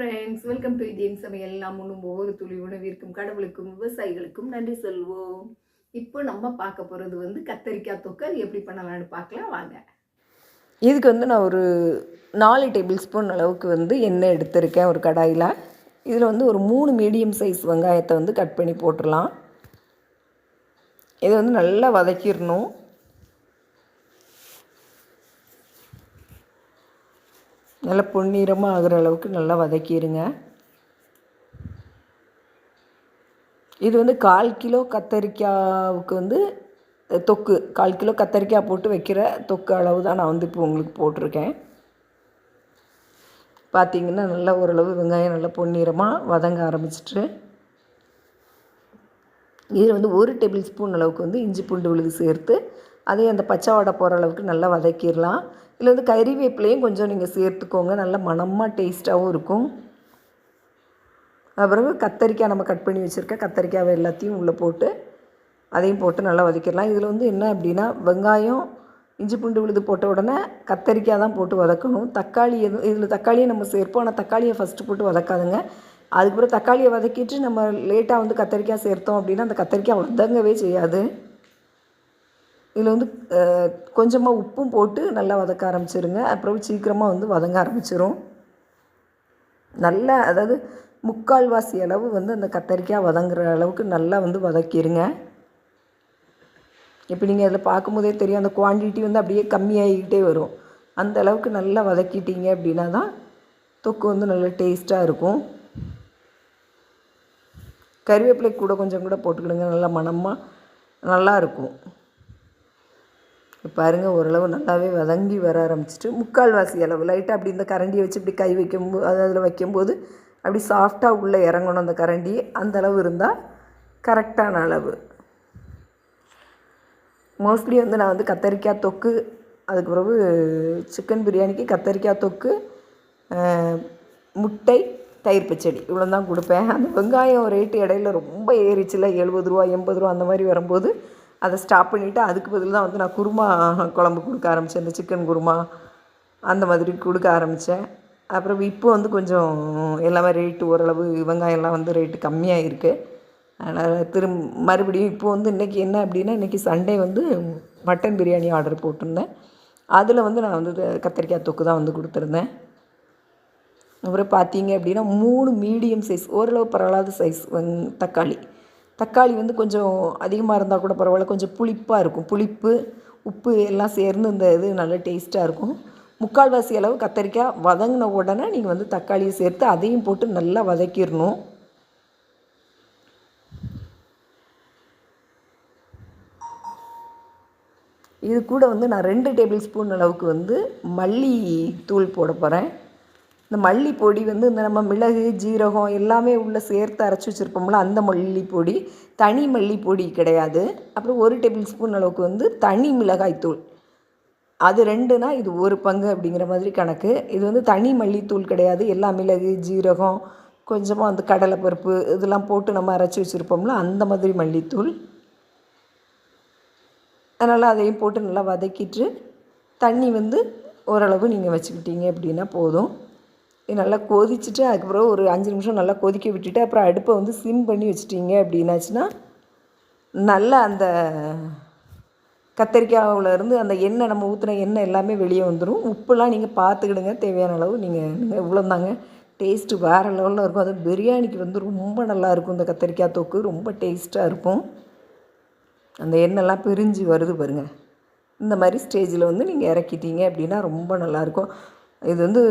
Welcome to Indian சமையல் நாம் உண்ணும் ஒவ்வொரு துளி உணவிற்கும் கடவுளுக்கும் விவசாயிகளுக்கும் நன்றி சொல்வோம். இப்போ நம்ம பார்க்க போகிறது வந்து கத்தரிக்காய் தொக்கு. அது எப்படி பண்ணலாம்னு பார்க்கலாம். வாங்க. இதுக்கு வந்து நான் ஒரு நாலு டேபிள் ஸ்பூன் அளவுக்கு வந்து எண்ணெய் எடுத்திருக்கேன் ஒரு கடாயில். இதில் வந்து ஒரு மூணு மீடியம் சைஸ் வெங்காயத்தை வந்து கட் பண்ணி போட்டுடலாம். இதை வந்து நல்லா வதக்கிடணும். நல்லா பொன்னிறமாக ஆகிற அளவுக்கு நல்லா வதக்கிடுங்க இது வந்து கால் கிலோ கத்தரிக்காவுக்கு வந்து தொக்கு. கால் கிலோ கத்தரிக்காய் போட்டு வைக்கிற தொக்கு அளவு தான் நான் வந்து இப்போ உங்களுக்கு போட்டிருக்கேன். பார்த்தீங்கன்னா நல்லா ஓரளவு வெங்காயம் நல்லா பொன்னிறமாக வதங்க ஆரம்பிச்சிட்டு இதில் வந்து ஒரு டேபிள் ஸ்பூன் அளவுக்கு வந்து இஞ்சி பூண்டு விழுது சேர்த்து அதையும் அந்த பச்சை வடை போகிற அளவுக்கு நல்லா வதக்கிடலாம். இதில் வந்து கறிவேப்பிலையும் கொஞ்சம் நீங்கள் சேர்த்துக்கோங்க. நல்லா மணமாக டேஸ்ட்டாகவும் இருக்கும். அப்புறம் கத்தரிக்காய் நம்ம கட் பண்ணி வச்சுருக்க கத்தரிக்காவை எல்லாத்தையும் உள்ளே போட்டு அதையும் போட்டு நல்லா வதக்கிடலாம். இதில் வந்து என்ன அப்படின்னா வெங்காயம் இஞ்சி பூண்டு விழுது போட்ட உடனே கத்தரிக்காய் தான் போட்டு வதக்கணும். தக்காளி எதுவும் இதில் தக்காளியை நம்ம சேர்ப்போம். ஆனால் தக்காளியை ஃபஸ்ட்டு போட்டு வதக்காதுங்க. அதுக்கப்புறம் தக்காளியை வதக்கிட்டு நம்ம லேட்டாக வந்து கத்தரிக்காய் சேர்த்தோம் அப்படின்னா அந்த கத்தரிக்காய் வதங்கவே செய்யாது. இதில் வந்து கொஞ்சமாக உப்பும் போட்டு நல்லா வதக்க ஆரம்பிச்சிருங்க. அப்புறம் சீக்கிரமாக வந்து வதங்க ஆரம்பிச்சிரும். நல்லா அதாவது முக்கால்வாசி அளவு வந்து அந்த கத்தரிக்காய் வதங்குற அளவுக்கு நல்லா வந்து வதக்கிடுங்க இப்போ நீங்கள் அதில் பார்க்கும்போதே தெரியும் அந்த குவான்டிட்டி வந்து அப்படியே கம்மியாகிக்கிட்டே வரும். அந்த அளவுக்கு நல்லா வதக்கிட்டீங்க அப்படின்னா தான் தொக்கு வந்து நல்லா டேஸ்ட்டாக இருக்கும். கருவேப்பிலை கூட கொஞ்சம் கூட போட்டுக்கிடுங்க நல்லா மணமாக நல்லாயிருக்கும் பாருங்கள் ஓரளவு நல்லாவே வதங்கி வர ஆரம்பிச்சிட்டு முக்கால்வாசி அளவு. லைட்டாக அப்படி இந்த கரண்டியை வச்சு இப்படி கை வைக்கும்போது அது அதில் வைக்கும்போது அப்படி சாஃப்டாக உள்ளே இறங்கணும் அந்த கரண்டி அந்த அளவு இருந்தால் கரெக்டான அளவு. மோஸ்ட்லி வந்து நான் வந்து கத்தரிக்காய் தொக்கு அதுக்கு பிறகு சிக்கன் பிரியாணிக்கு கத்தரிக்காய் தொக்கு முட்டை தயிர் பச்சடி. இவ்வளோ தான் கொடுப்பேன். அந்த வெங்காயம் ரேட்டு இடையில ரொம்ப ஏறிச்சில்ல எழுபது ரூபா எண்பது ரூபா அந்த மாதிரி வரும்போது அதை ஸ்டாப் பண்ணிவிட்டு அதுக்கு பதில் தான் வந்து நான் குருமா குழம்பு கொடுக்க ஆரம்பித்தேன் இந்த சிக்கன் குருமா அந்த மாதிரி கொடுக்க ஆரம்பித்தேன் அப்புறம் இப்போ வந்து கொஞ்சம் எல்லாமே ரேட்டு ஓரளவு வெங்காயம்லாம் வந்து ரேட்டு கம்மியாக இருக்குது அதனால் திரும் மறுபடியும் இப்போ வந்து இன்றைக்கி என்ன அப்படின்னா இன்றைக்கி சண்டே வந்து மட்டன் பிரியாணி ஆர்டர் போட்டிருந்தேன். அதில் வந்து நான் வந்து கத்திரிக்காய் தொக்கு தான் வந்து கொடுத்துருந்தேன். அப்புறம் பார்த்தீங்க அப்படின்னா மூணு மீடியம் சைஸ் ஓரளவு பரவாயில்லாத சைஸ் வந் தக்காளி. தக்காளி வந்து கொஞ்சம் அதிகமாக இருந்தால் கூட பரவாயில்ல. கொஞ்சம் புளிப்பாக இருக்கும். புளிப்பு உப்பு எல்லாம் சேர்ந்து இந்த இது நல்ல டேஸ்ட்டாக இருக்கும். முக்கால்வாசி அளவு கத்தரிக்காய் வதங்கின உடனே நீங்கள் வந்து தக்காளியை சேர்த்து அதையும் போட்டு நல்லா வதக்கிடணும். இது கூட வந்து நான் ரெண்டு டேபிள் ஸ்பூன் அளவுக்கு வந்து மல்லி தூள் போட போகிறேன் இந்த மல்லி பொடி வந்து இந்த நம்ம மிளகு ஜீரகம் எல்லாமே உள்ளே சேர்த்து அரைச்சி வச்சுருப்போம்ல அந்த மல்லி பொடி தனி மல்லி பொடி கிடையாது. அப்புறம் ஒரு டேபிள் ஸ்பூன் அளவுக்கு வந்து தனி மிளகாய் தூள். அது ரெண்டுனா இது ஒரு பங்கு அப்படிங்கிற மாதிரி கணக்கு. இது வந்து தனி மல்லித்தூள் கிடையாது. எல்லா மிளகு ஜீரகம் கொஞ்சமாக அந்த கடலைப்பருப்பு இதெல்லாம் போட்டு நம்ம அரைச்சி வச்சுருப்போம்ல அந்த மாதிரி மல்லித்தூள். அதனால் அதையும் போட்டு நல்லா வதக்கிட்டு தண்ணி வந்து ஓரளவு நீங்கள் வச்சுக்கிட்டீங்க அப்படின்னா போதும். நல்லா கொதிச்சுட்டு அதுக்கப்புறம் ஒரு அஞ்சு நிமிஷம் நல்லா கொதிக்க விட்டுட்டு அப்புறம் அடுப்பை வந்து சிம் பண்ணி வச்சிட்டிங்க அப்படின்னாச்சுன்னா நல்லா அந்த கத்திரிக்காயிலேருந்து அந்த எண்ணெய் நம்ம ஊற்றின எண்ணெய் எல்லாமே வெளியே வந்துடும் உப்புலாம் நீங்கள் பார்த்துக்கிடுங்க. தேவையான அளவு நீங்கள் நீங்கள் டேஸ்ட்டு வேறு லெவலில் இருக்கும். அது பிரியாணிக்கு வந்து ரொம்ப நல்லாயிருக்கும் இந்த கத்திரிக்காய் தொக்கு ரொம்ப டேஸ்ட்டாக இருக்கும். அந்த எண்ணெய்லாம் பிரிஞ்சு வருது பாருங்கள் இந்த மாதிரி ஸ்டேஜில் வந்து நீங்கள் இறக்கிட்டீங்க அப்படின்னா ரொம்ப நல்லாயிருக்கும் இது வந்து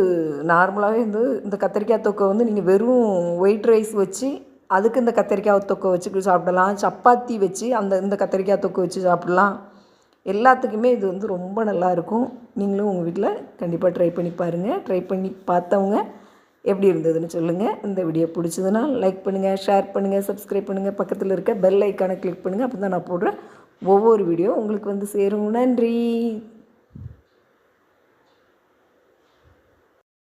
நார்மலாகவே வந்து இந்த கத்திரிக்காய் தொக்கை வந்து நீங்கள் வெறும் ஒயிட் ரைஸ் வச்சு அதுக்கு இந்த கத்திரிக்காய் தொக்கை வச்சு சாப்பிடலாம். சப்பாத்தி வச்சு அந்த இந்த கத்திரிக்காய் தொக்கை வச்சு சாப்பிடலாம். எல்லாத்துக்குமே இது வந்து ரொம்ப நல்லாயிருக்கும் நீங்களும் உங்கள் வீட்டில் கண்டிப்பாக ட்ரை பண்ணி பாருங்கள் ட்ரை பண்ணி பார்த்தவங்க எப்படி இருந்ததுன்னு சொல்லுங்கள் இந்த வீடியோ பிடிச்சதுன்னா லைக் பண்ணுங்கள் ஷேர் பண்ணுங்கள் சப்ஸ்கிரைப் பண்ணுங்கள் பக்கத்தில் இருக்க பெல் ஐக்கானை கிளிக் பண்ணுங்கள் அப்போ தான் நான் போடுற ஒவ்வொரு வீடியோ உங்களுக்கு வந்து சேரும். நன்றி.